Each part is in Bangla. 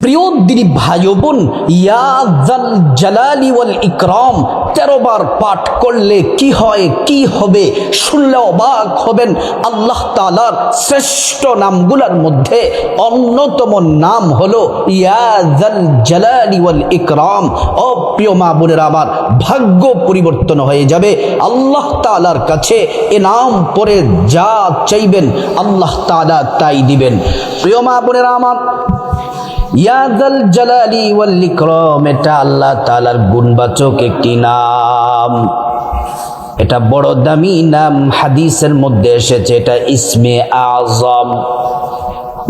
প্রিয় দিনী ভাই বোন ইয়াজাল জালালি ওয়াল ইকরাম তেরো বার পাঠ করলে কি হয়, কি হবে, শুনলে অবাক হবেন আল্লাহ তালার শ্রেষ্ঠ নামগুলোর মধ্যে অন্যতম নাম হলো ইয়াজাল জালালি ওয়াল ইকরাম। ও প্রিয় মা বোনের, আমার ভাগ্য পরিবর্তন হয়ে যাবে। আল্লাহ তালার কাছে এ নাম পরে যা চাইবেন, আল্লাহ তালা তাই দিবেন। প্রিয় মা বোনের, আমার ইয়াদাল জালালি ওয়াল ইকরাম, এটা আল্লাহ তাআলার গুণবাচক একটি নাম। এটা বড় দামি নাম, হাদিসের মধ্যে এসেছে, এটা ইসমে আজম।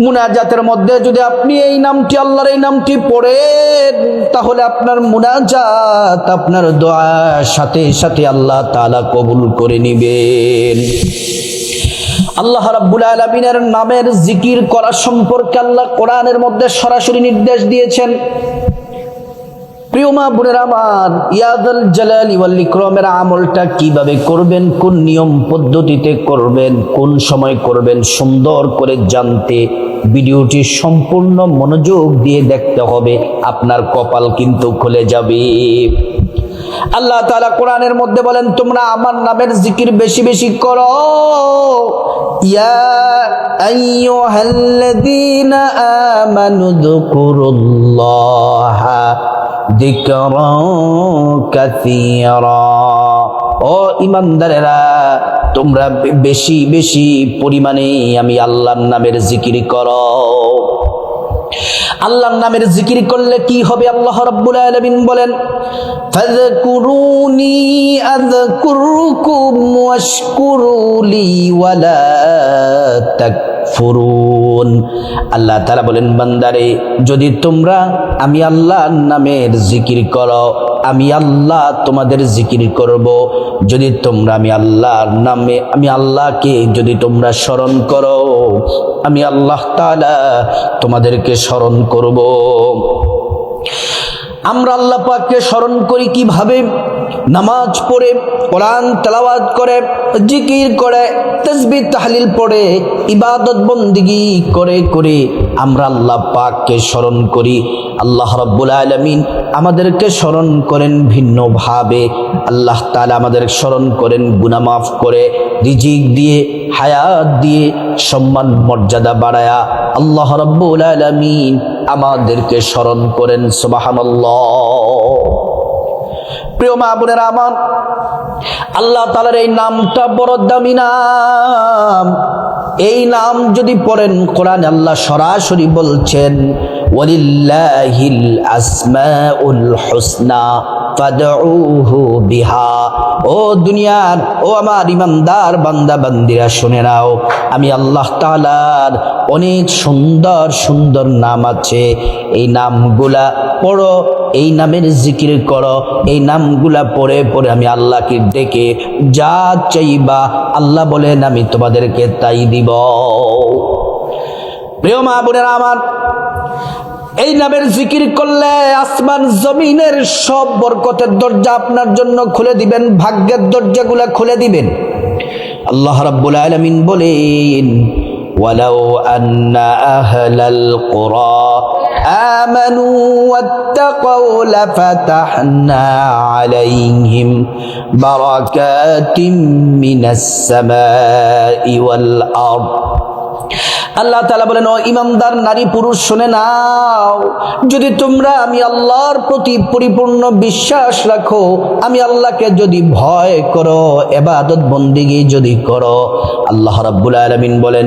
মুনাজাতের মধ্যে যদি আপনি এই নামটি, আল্লাহর এই নামটি পড়েন, তাহলে আপনার মুনাজাত, আপনার দোয়ার সাথে সাথে আল্লাহ তাআলা কবুল করে নিবেন। আল্লাহ রাব্বুল আলামিনের নামের জিকির করা সম্পর্কে আল্লাহ কোরআনের মধ্যে সরাসরি নির্দেশ দিয়েছেন। প্রিয় মা বোনের আমার, ইয়াদুল জালালি ওয়াল আমলটা কীভাবে করবেন, কোন নিয়ম পদ্ধতিতে করবেন, কোন সময় করবেন, সুন্দর করে জানতে ভিডিওটি সম্পূর্ণ মনোযোগ দিয়ে দেখতে হবে। আপনার কপাল কিন্তু খুলে যাবে। আল্লাহ তাআলা কোরআনের মধ্যে বলেন, তোমরা আমার নামের জিকির বেশি বেশি করো। ইয়া আমানু ও ইমানদারেরা তোমরা বেশি বেশি পরিমাণে আমি আল্লাহর নামের জিকির করো। আল্লাহর নামের জিকির করলে কি হবে আল্লাহ রব্বুল আলমিন বলেন ফাযকুরুনি আযকুরকুম ওয়াশকুরুলি ওয়ালা তাকফুরুন। আল্লাহ তাআলা বলেন, বান্দারে, যদি তোমরা আমি আল্লাহর নামের জিকির করো, আমি আল্লাহ তোমাদের জিকির করব। যদি তোমরা আমি আল্লাহর নামে, আমি আল্লাহকে যদি তোমরা স্মরণ করো, আমি আল্লাহ তালা তোমাদেরকে স্মরণ করব। আমরা আল্লাহ পাককে স্মরণ করি কীভাবে? নামাজ পড়ে, কোরআন তেলাওয়াত করে, জিকির করে, তসবিহ, তাহলিল পড়ে, ইবাদত বন্দিগি করে করে আমরা আল্লাহ পাককে স্মরণ করি। আল্লাহ রব্বুল আলমিন আমাদেরকে স্মরণ করেন ভিন্নভাবে। আল্লাহ তাআলা আমাদের স্মরণ করেন গুনাহ মাফ করে, রিজিক দিয়ে, হায়াত দিয়ে, সম্মান, মর্যাদা বাড়ায়া আল্লাহ রব্বুল আলমিন আমাদেরকে স্মরণ করেন। সুবহানাল্লাহ। প্রিয় মা বোনেরা আমার, আল্লাহ তালার এই নামটা বড় দামি নাম। এই নাম যদি পড়েন, কোরআন আল্লাহ সরাসরি বলছেন, ওয়ালিল্লাহিল আসমাউল হুসনা। ফাদউহু বিহা। ও দুনিয়ার, ও আমার ইমানদার বান্দা বান্দিরা শুনে নাও, আমি আল্লাহ তাআলার অনেক সুন্দর সুন্দর নাম আছে। এই নামগুলা পড়ো, এই নামের জিকির করো, এই নামগুলা পড়ে পড়ে আমি আল্লাহকে ডেকে যা চাইবা আল্লাহ বলেন, আমি তোমাদেরকে তাই দিব। প্রিয় মা বোনেরা আমার এই নামের জিকির করলে আসমান জমিনের সব বরকতের দরজা আপনার জন্য খুলে দিবেন ভাগ্যের দরজাগুলা খুলে দিবেন আল্লাহ রাব্বুল আলামিন বলেন ولو أن أهل القرى آمنوا واتقوا لفتحنا عليهم بركات من السماء والأرض আল্লাহ তালা বলেন, ও ইমামদার, নারী, পুরুষ, শুনে নাও। যদি তোমরা আমি আল্লাহর প্রতি পরিপূর্ণ বিশ্বাস রাখো, আমি আল্লাহকে যদি ভয় করো, এবাদত বন্দিগি যদি করো, আল্লাহ রাব্বুল আলামিন বলেন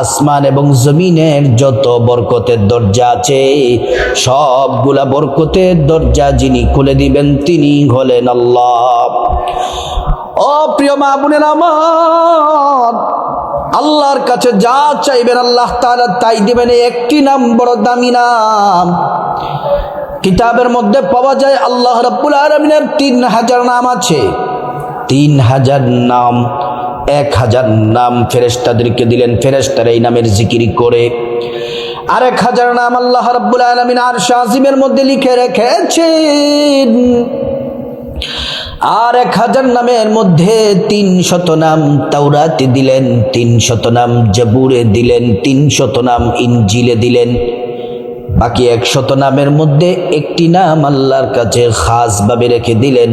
আসমান এবং জমিনের যত বরকতের দরজা আছে, সবগুলা বরকতের দরজা যিনি খুলে দিবেন, তিনি হলেন আল্লাহ। ও প্রিয় মা বোনের আমার, আল্লাহর কাছে যা চাইবেন আল্লাহ তাআলা তাই দিবেন, একটি নাম বড় দামি নাম। কিতাবের মধ্যে পাওয়া যায়, আল্লাহ রাব্বুল আলামিনের তিন হাজার নাম আছে। তিন হাজার নাম, এক হাজার নাম ফেরেস্তাদেরকে দিলেন। ফেরেশতারা এই নামের জিকির করে। আরেক হাজার নাম আল্লাহ রাব্বুল আলামিন আর শাজিমের মধ্যে লিখে রেখেছেন। আর এক হাজার নামের মধ্যে তিন শত নাম তাওরাতে দিলেন, তিন শত নাম জবুরে দিলেন, তিন শত নাম ইনজিলে দিলেন। বাকি এক শত নামের মধ্যে একটি নাম আল্লাহর কাছে খাস ভাবে রেখে দিলেন।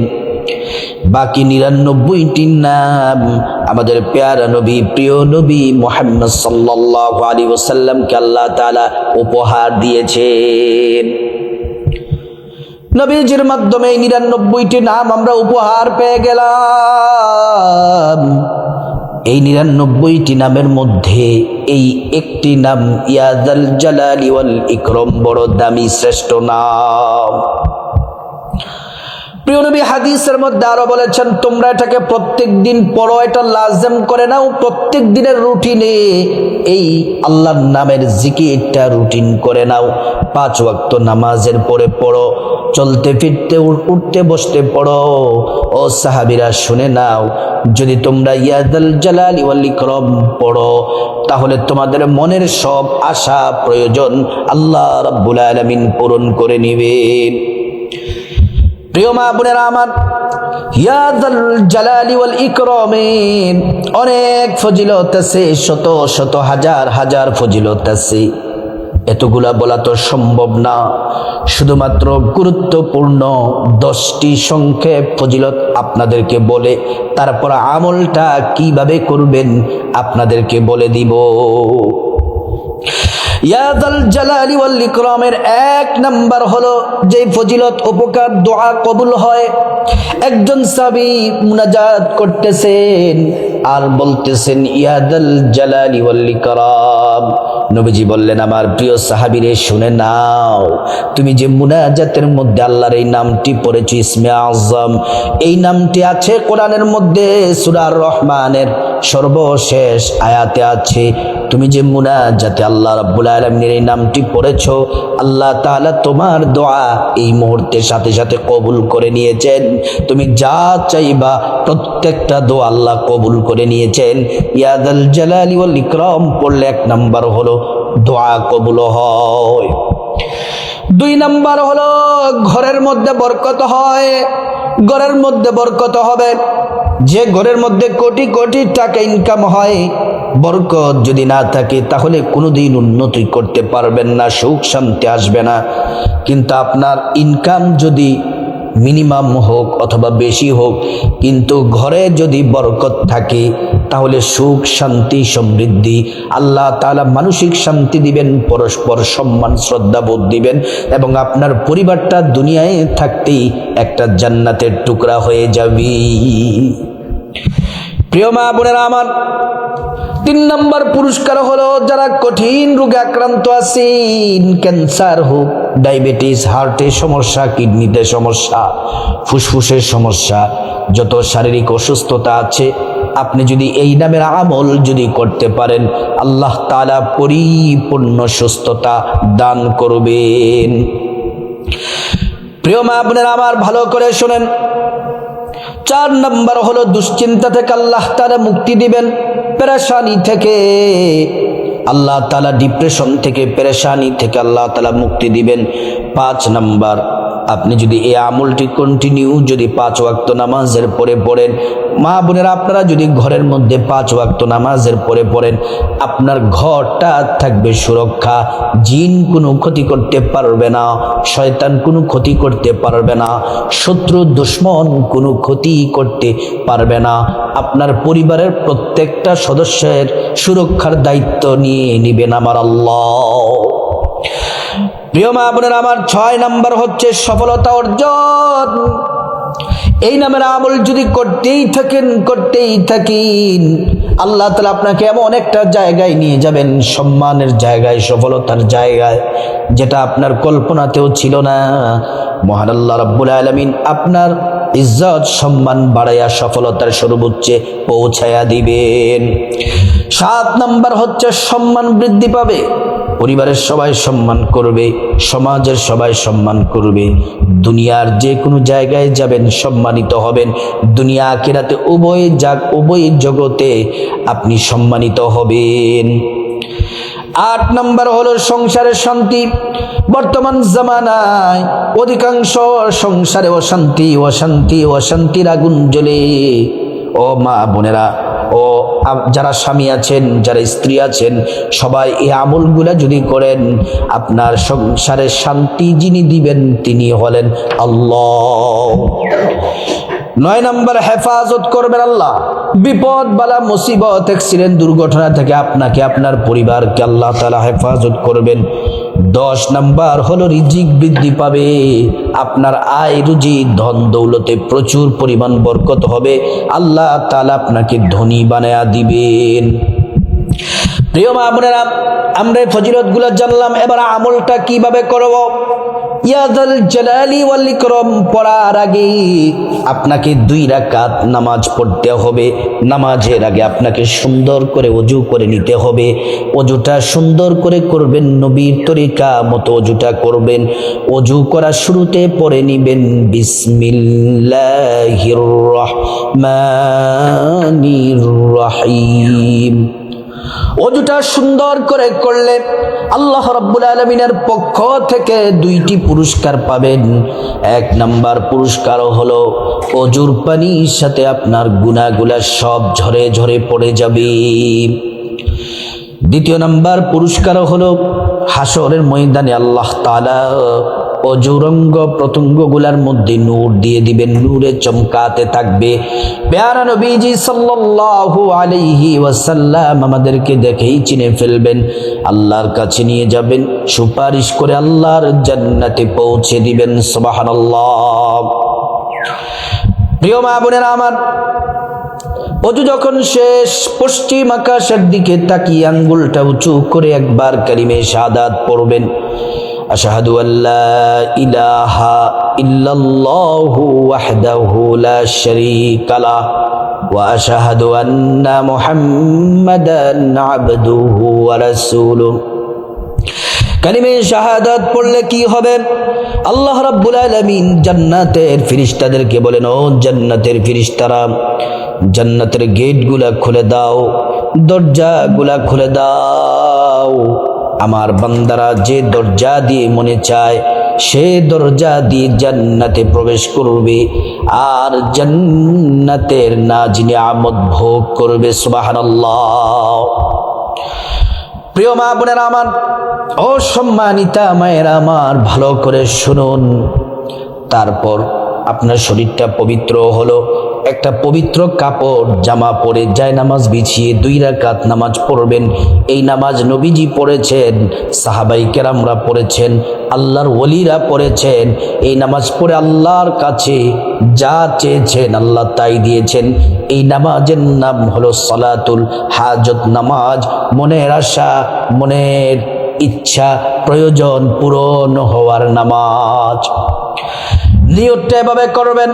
বাকি নিরানব্বইটি নাম আমাদের পেয়ারা নবী, প্রিয় নবী মোহাম্মদ সাল্লাহ আলী ওসাল্লামকে আল্লাহ তালা উপহার দিয়েছেন। নবীজির মাধ্যমে নিরানব্বইটি নাম আমরা উপহার পেয়ে গেলাম। এই নিরানব্বইটি নামের মধ্যে এই একটি নাম ইয়াদাল জালালি ইকরম বড় দামি শ্রেষ্ঠ নাম। নবী হাদিসের মধ্যে আরও বলেছেন, তোমরা এটাকে প্রত্যেক দিন পড়ো, এটা লাজেম করে নাও প্রত্যেক দিনের রুটিনে এই আল্লাহর নামের জিকি জিকিরটা রুটিন করে নাও। পাঁচ ওয়াক্ত নামাজের পরে পড়ো, চলতে ফিরতে উঠতে বসতে পড়ো। ও সাহাবিরা, শুনে নাও, যদি তোমরা ইয়াদাল জালাল ওয়াল ইকরাম পড়ো, তাহলে তোমাদের মনের সব আশা, প্রয়োজন আল্লাহ রাব্বুল আলামিন পূরণ করে নিবেন। প্রিয় মা বোনেরা আমার অনেক ফজিলত আছে, শত শত হাজার হাজার ফজিলত আছে। এতগুলা বলা তো সম্ভব না। শুধুমাত্র গুরুত্বপূর্ণ দশটি সংক্ষেপ ফজিলত আপনাদেরকে বলে, তারপর আমলটা কীভাবে করবেন আপনাদেরকে বলে দিব। ইয়াদাল জালালি ওয়াল ইকরামের এক নাম্বার হলো যে ফজিলত, উপকার, দোয়া কবুল হয়। একজন সাবি মুনাজাত করতেছেন আর বলতেছেন ইয়াদাল জালালি ওয়াল ইকরাম। নবীজি বললেন, আমার প্রিয় সাহাবিরে শুনে নাও, তুমি যে মুনাজাতের মধ্যে আল্লাহর এই নামটি পড়েছো, ইসমে আজম, এই নামটি আছে কোরআনের মধ্যে সুরার রহমানের সর্বশেষ আয়াতে আছে তুমি যে মুনাজাতে আল্লাহ রাব্বুল আলামিনের এই নামটি পড়েছ, আল্লাহ তাআলা তোমার দোয়া এই মুহূর্তের সাথে সাথে কবুল করে নিয়েছেন। তুমি যা চাইবা, প্রত্যেকটা দোয়া আল্লাহ কবুল করে নিয়েছেন। ইয়াদাল জালালি ওয়াল ইকরাম, পড়লে এক নাম্বার হলো দোয়া কবুল হয়। দুই নাম্বার হলো ঘরের মধ্যে বরকত হয়। ঘরের মধ্যে বরকত হবে। যে ঘরের মধ্যে কোটি কোটি টাকা ইনকাম হয়, বরকত যদি না থাকে, তাহলে কোনোদিন উন্নতি করতে পারবেন না, সুখ শান্তি আসবে না। কিন্তু আপনার ইনকাম যদি মিনিমাম হোক অথবা বেশি হোক, কিন্তু ঘরে যদি বরকত থাকে, তাহলে সুখ, শান্তি, সমৃদ্ধি, আল্লাহ তাআলা মানসিক শান্তি দিবেন, পরস্পর সম্মান শ্রদ্ধা বোধ দিবেন এবং আপনার পরিবারটা দুনিয়ায় থাকতেই একটা জান্নাতের টুকরা হয়ে যাবে। প্রিয় মা বোনেরা আমার তিন নম্বর পুরস্কার হলো যারা কঠিন রোগে আক্রান্ত আছেন ক্যান্সার হোক ডায়াবেটিস হার্টের সমস্যা কিডনিতে সমস্যা, ফুসফুসের সমস্যা, যত শারীরিক অসুস্থতা আছে, আপনি যদি এই নামের আমল যদি করতে পারেন, আল্লাহ তাআলা পরিপূর্ণ সুস্থতা দান করবেন। প্রিয় মা বোনেরা, আমার ভালো করে শোনেন। চার নম্বর হলো দুশ্চিন্তা থেকে আল্লাহ তারা মুক্তি দিবেন। পেরেশানি থেকে আল্লাহ তালা ডিপ্রেশন থেকে পেরেশানি থেকে আল্লাহ তালা মুক্তি দিবেন। পাঁচ নাম্বার আপনি যদি এই আমলটি কন্টিনিউ যদি পাঁচ ওয়াক্ত নামাজের পরে পড়েন, মা বোনেরা আপনারা যদি ঘরের মধ্যে পাঁচ ওয়াক্ত নামাজের পরে পড়েন, আপনার ঘরটা থাকবে সুরক্ষা। জিন কোনো ক্ষতি করতে পারবে না, শয়তান কোনো ক্ষতি করতে পারবে না, শত্রু, দুশ্মন কোনো ক্ষতি করতে পারবে না। আপনার পরিবারের প্রত্যেকটা সদস্যের সুরক্ষার দায়িত্ব নিয়ে নেবেন আমার আল্লাহ। প্রিয় মা বোনের, আমার ছয় নাম্বার হচ্ছে সফলতা অর্জন। এই নামের আমল যদি করতেই থাকেন করতেই থাকেন, আল্লাহ তালা আপনাকে এমন একটা জায়গায় নিয়ে যাবেন, সম্মানের জায়গায়, সফলতার জায়গায়, যেটা আপনার কল্পনাতেও ছিল না। মহান আল্লাহ রাব্বুল আলমিন আপনার ইজ্জত, সম্মান বাড়াইয়া সফলতার সর্বোচ্চে পৌঁছায়া দিবেন। সাত নাম্বার হচ্ছে সম্মান বৃদ্ধি পাবে। পরিবারের সবাই সম্মান করবে, সমাজের সবাই সম্মান করবে, দুনিয়ার যে কোনো জায়গায় যাবেন, সম্মানিত হবেন, দুনিয়া আখিরাতে উভয় যাক উভয় জগতে আপনি সম্মানিত হবেন। আট নাম্বার হলো সংসারের শান্তি। বর্তমান জামানায় অধিকাংশ সংসারে অশান্তি অশান্তি, অশান্তির আগুন জ্বলে। ও মা বোনেরা ও যারা স্বামী আছেন, যারা স্ত্রী আছেন, সবাই এই আমলগুলা যদি করেন, আপনার সংসারের শান্তি যিনি দিবেন, তিনি হলেন আল্লাহ। নয় নম্বর, হেফাজত করবেন আল্লাহ। বিপদ বালা মুসিবত এক্সিডেন্ট দুর্ঘটনা থেকে আপনাকে, আপনার পরিবারকে আল্লাহ তালা হেফাজত করবেন। দশ নম্বর হলো রিজিক বৃদ্ধি পাবে। আপনার আয়, রুজি, ধন, দৌলতে প্রচুর পরিমাণ বরকত হবে। আল্লাহ তালা আপনাকে ধনী বানায়া দিবেন। প্রিয় মা আমরা ফজিলতগুলা জানলাম, এবার আমলটা কীভাবে করব? ইয়াদাল জালালি ওয়াল ইকরাম, পড়ার আগে আপনাকে দুই রাকাত নামাজ পড়তে হবে। নামাজের আগে আপনাকে সুন্দর করে অজু করে নিতে হবে। অজুটা সুন্দর করে করবেন, নবীর তরিকা মতো অজুটা করবেন। অজু করার শুরুতে পড়ে নিবেন, বিসমিল্লাহির রহমানির রহিম। অজুটা সুন্দর করে করলে আল্লাহ রাব্বুল আলমিনের পক্ষ থেকে দুইটি পুরস্কার পাবেন। এক নাম্বার পুরস্কার হলো অজুর পানির সাথে আপনার গুনাগুলা সব ঝরে ঝরে পড়ে যাবে। দ্বিতীয় নাম্বার পুরস্কার হলো হাসরের ময়দানে আল্লাহ তালা অজুরঙ্গ প্রত্যঙ্গগুলার মধ্যে নূর দিয়ে দিবেন, নূরে চমকাতে থাকবে। পেয়ারা নবীজি সাল্লাল্লাহু আলাইহি ওয়াসাল্লাম আমাদেরকে দেখেই চিনে ফেলবেন, আল্লাহর কাছে নিয়ে যাবেন, সুপারিশ করে আল্লাহর জান্নাতে পৌঁছে দিবেন, সুবহানাল্লাহ। প্রিয় মা বোনেরা আমার, অজু যখন শেষ, পশ্চিম আকাশের দিকে তাকিয়ে আঙ্গুলটা উঁচু করে একবার কালিমে সাদাত পড়বেন। আশাহাদু আল্লাহ ইলাহা ইল্লাল্লাহু ওয়াহদাহু লা শারীকা লাহ ওয়া আশহাদু আন্না মুহাম্মাদান আবদুহু ওয়া রাসূলুহু। কালিমে শাহাদাত পড়লে কি হবে? আল্লাহ রাব্বুল আলামিন জান্নাতের ফিরিস্তাদেরকে বলেন, ও জান্নাতের ফিরিস্তারা, জান্নাতের গেটগুলা খুলে দাও, দরজাগুলা খুলে দাও। আমার বান্দারা যে দরজা দিয়ে মনে চায়, সে দরজা দিয়ে জান্নাতে প্রবেশ করবে। আর জান্নাতের না যিনি আমদ ভোগ করবে, সুবহানাল্লাহ। প্রিয় মা বোনেরা আমার, ও সম্মানিতা মায়ের আমার, ভালো করে শুনুন। তারপর আপনার শরীরটা পবিত্র হলো একটা পবিত্র কাপড়, জামা পরে যায় নামাজ বিছিয়ে দুই রাকাত নামাজ পড়বেন। এই নামাজ নবীজি পড়েছেন, সাহাবাই কেরামরা পড়েছেন, আল্লাহর ওলিরা পড়েছেন। এই নামাজ পড়ে আল্লাহর কাছে যা চেয়েছেন আল্লাহ তাই দিয়েছেন। এই নামাজের নাম হলো সলাতুল হাজত নামাজ। মনের আশা, মনের ইচ্ছা, প্রয়োজন পূরণ হওয়ার নামাজ। নিয়তটা এভাবে করবেন।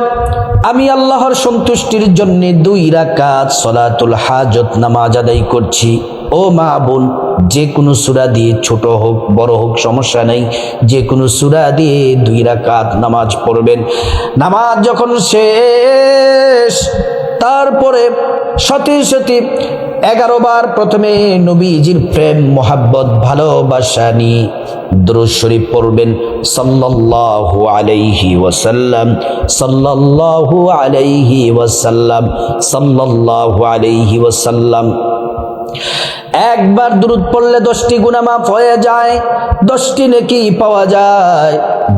আমি আল্লাহর সন্তুষ্টির জন্য দুই রাকাত সলাতুল হাজত নামাজ আদায় করছি। ও মা বোন, যে কোনো সুরা দিয়ে ছোট হোক, বড় হোক, সমস্যা নেই। যে কোনো সুরা দিয়ে দুই রাকাত নামাজ পড়বেন। নামাজ যখন শেষ, তারপরে সতী সতী এগারো বার প্রথমে নবীজির প্রেম, মোহাব্বত, ভালোবাসা নিয়ে দ্রুশরী পড়বেন সাল্লাল্লাহু আলাইহি ওয়াসাল্লাম, সাল্লাল্লাহু আলাইহি ওয়াসাল্লাম, সাল্লাল্লাহু আলাইহি ওয়াসাল্লাম। একবার দূরত পড়লে দশটি গুণা মাফ হয়ে যায়, দশটি নেকি পাওয়া যায়,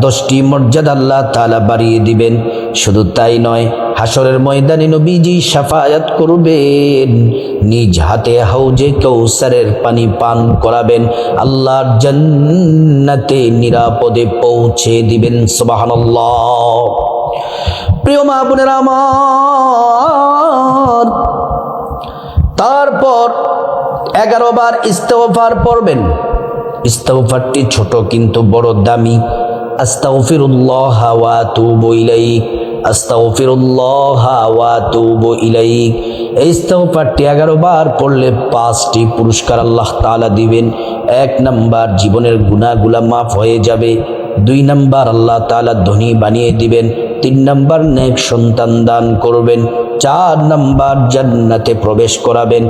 দশটি মর্যাদা আল্লাহ তালা বাড়িয়ে দিবেন। শুধু তাই নয় হাসরের ময়দানে নবীজি সাফায়াত করবেন, নিজ হাতে হাউজে কৌসারের পানি পান করাবেন, আল্লাহর জান্নাতে নিরাপদে পৌঁছে দিবেন, সুবহানাল্লাহ। প্রিয় মা বোনেরা আমার, তারপর এগারো বার ইস্তফার পড়বেন। ইস্তফারটি ছোট কিন্তু বড় দামি। এই এগারো বার পড়লে পাঁচটি পুরস্কার আল্লাহ দিবেন। এক নাম্বার, জীবনের গুনাহগুলা মাফ হয়ে যাবে। দুই নাম্বার, আল্লাহ তাআলা ধনী বানিয়ে দিবেন। তিন নাম্বার, নেক সন্তান দান করবেন। চার নাম্বার জান্নাতে প্রবেশ করাবেন।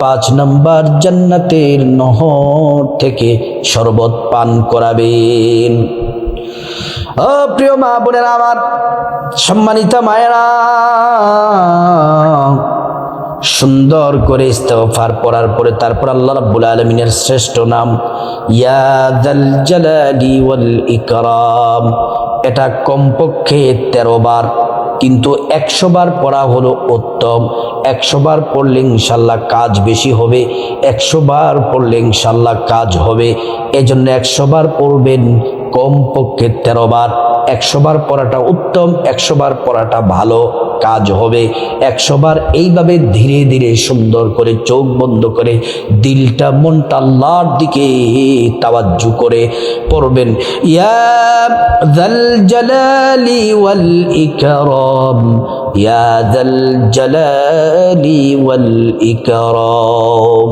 পাঁচ নাম্বার জান্নাতের নহর থেকে শরবত পান করাবেন। ও প্রিয় মা বোনেরা আমার সম্মানিত মায়েরা, সুন্দর করে ইস্তফার পড়ার পরে তারপর আল্লাহ রাব্বুল আলমিনের শ্রেষ্ঠ নাম ইয়াদাল জালালি ওয়াল ইকরাম। এটা কমপক্ষে তেরো বার কিন্তু একশো বার পড়া হলো উত্তম একশো বার পড়লে ইনশাল্লাহ কাজ বেশি হবে একশো বার পড়লে ইনশাল্লাহ কাজ হবে। এজন্য একশো বার পড়বেন কমপক্ষে তেরো বার। একশো বার পড়াটা উত্তম, একশো বার পড়াটা ভালো কাজ হবে। একশো বার এইভাবে ধীরে ধীরে সুন্দর করে চোখ বন্ধ করে দিলটা মনটা আল্লাহর দিকে তাওয়াজ্জু করে পড়বেন। জালালি ওয়াল ইকরাম, ইয়া জালালি ওয়াল ইকরাম।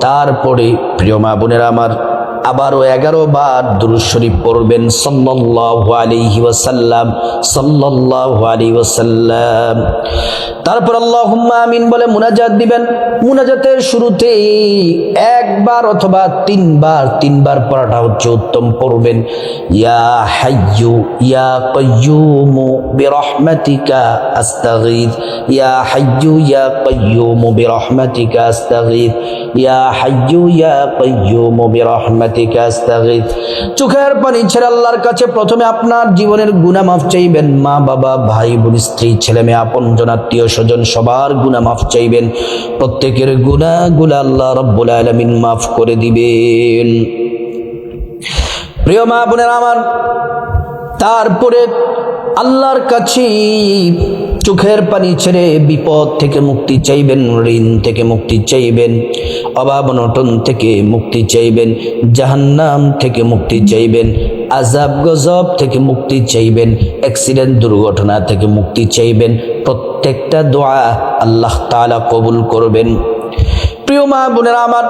তারপরে প্রিয় মা বোনেরা আমার আবারও এগারো বার দুরুদ শরীফ পড়বেন। সাল্লাল্লাহু আলাইহি ওয়াসাল্লাম, সাল্লাল্লাহু আলাইহি ওয়াসাল্লাম। তারপর আল্লাহুম্মা আমিন বলে মুনাজাত দিবেন। মুনাজাতের শুরুতেই একবার অথবা তিনবার তিনবার পড়াটা হচ্ছে উত্তম পড়বেন। ইয়া হাইয়ু, ইয়া কাইয়ুমু বিরহমাতিকা আস্তাগীথ ইয়া হাইয়ু, ইয়া কাইয়ুমু বিরহমাতিকা আস্তাগীথ ইয়া হাইয়ু, ইয়া কাইয়ুমু বিরহমাতিকা চোখের পানি ছেড়ে আল্লাহর কাছে প্রথমে আপনার জীবনের গুনাহ মাফ চাইবেন। মা, বাবা, ভাই, বোন, স্ত্রী, ছেলে, মেয়ে আপনজন আত্মীয়, স্বজন, সবার গুনাহ মাফ চাইবেন। প্রত্যেকের গুনাহগুলো আল্লাহ রব্বুল আলামিন মাফ করে দিবেন। প্রিয় মা বোনের আমার, তারপরে আল্লাহর কাছে চোখের পানি ছেড়ে বিপদ থেকে মুক্তি চাইবেন, ঋণ থেকে মুক্তি চাইবেন, অভাব অনটন থেকে মুক্তি চাইবেন, জাহান্নাম থেকে মুক্তি চাইবেন আজাব গজব থেকে মুক্তি চাইবেন অ্যাক্সিডেন্ট দুর্ঘটনা থেকে মুক্তি চাইবেন, প্রত্যেকটা দোয়া আল্লাহ তাআলা কবুল করবেন। প্রিয় মা বোনেরা আমার,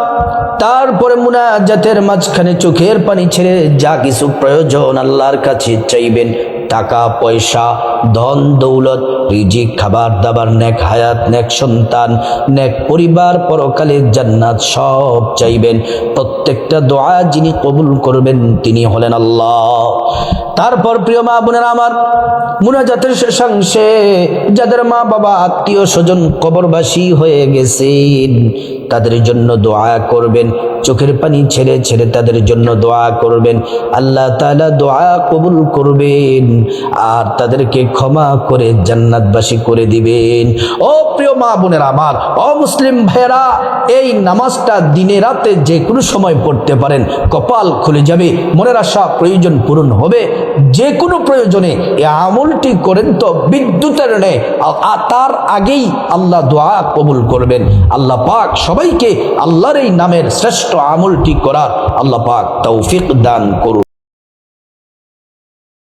তারপরে মুনাজাতের মাঝখানে চোখের পানি ছেড়ে যা কিছু প্রয়োজন আল্লাহর কাছে চাইবেন টাকা, পয়সা, ধন, দৌলত, রিজিক, খাবার, দাবার, নেক হায়াত, নেক সন্তান, নেক পরিবার পরকালে জান্নাত সব চাইবেন। প্রত্যেকটা দোয়া যিনি কবুল করবেন তিনি হলেন আল্লাহ। তারপর প্রিয় মা বোনেরা আমার মুনাজাতের শেষাংশে যাদের মা বাবা আত্মীয় স্বজন কবরবাসী হয়ে গেছেন, তাদের জন্য দোয়া করবেন। চোখের পানি ছেড়ে ছেড়ে তাদের জন্য দোয়া করবেন। আল্লাহ তাআলা দোয়া কবুল করবেন আর তাদেরকে ক্ষমা করে জান্নাতবাসী করে দিবেন। ও প্রিয় মা বোনের আমার, ও মুসলিম ভাইয়েরা, এই নামাজটা দিনে রাতে যে কোনো সময় পড়তে পারেন, কপাল খুলে যাবে, মনের আশা প্রয়োজন পূরণ হবে যে কোনো প্রয়োজনে এই আমলটি করেন তো বিদ্যুতের আর তার আগেই আল্লাহ দোয়া কবুল করবেন। আল্লাহ পাক সবাইকে আল্লাহর এই নামের শ্রেষ্ঠ আমলটি করার আল্লাহ পাক তৌফিক দান করুন।